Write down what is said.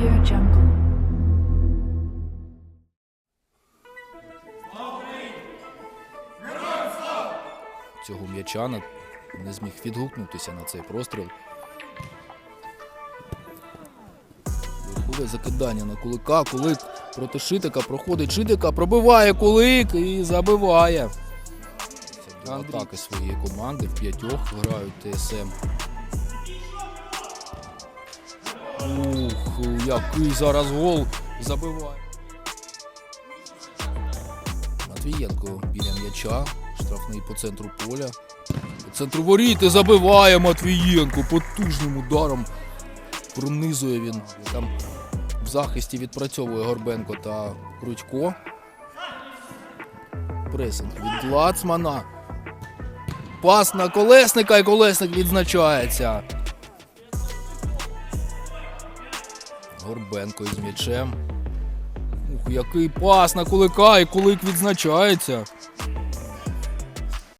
Audio Jungle. Цього м'ячана не зміг відгукнутися на цей простріл. Виходить закидання на кулика. Кулик проти шитика проходить шитика, пробиває кулик і забиває. Це атаки своєї команди в п'ятьох грають ТСМ. Який зараз гол забиває. Матвієнко біля м'яча. Штрафний по центру поля. По центру воріт і забиває Матвієнко потужним ударом. Пронизує він. Там в захисті відпрацьовує Горбенко та Крутько. Пресинг від Лацмана. Пас на колесника і колесник відзначається. Горбенко із м'ячем. Ух, який пас на кулика, і кулик відзначається.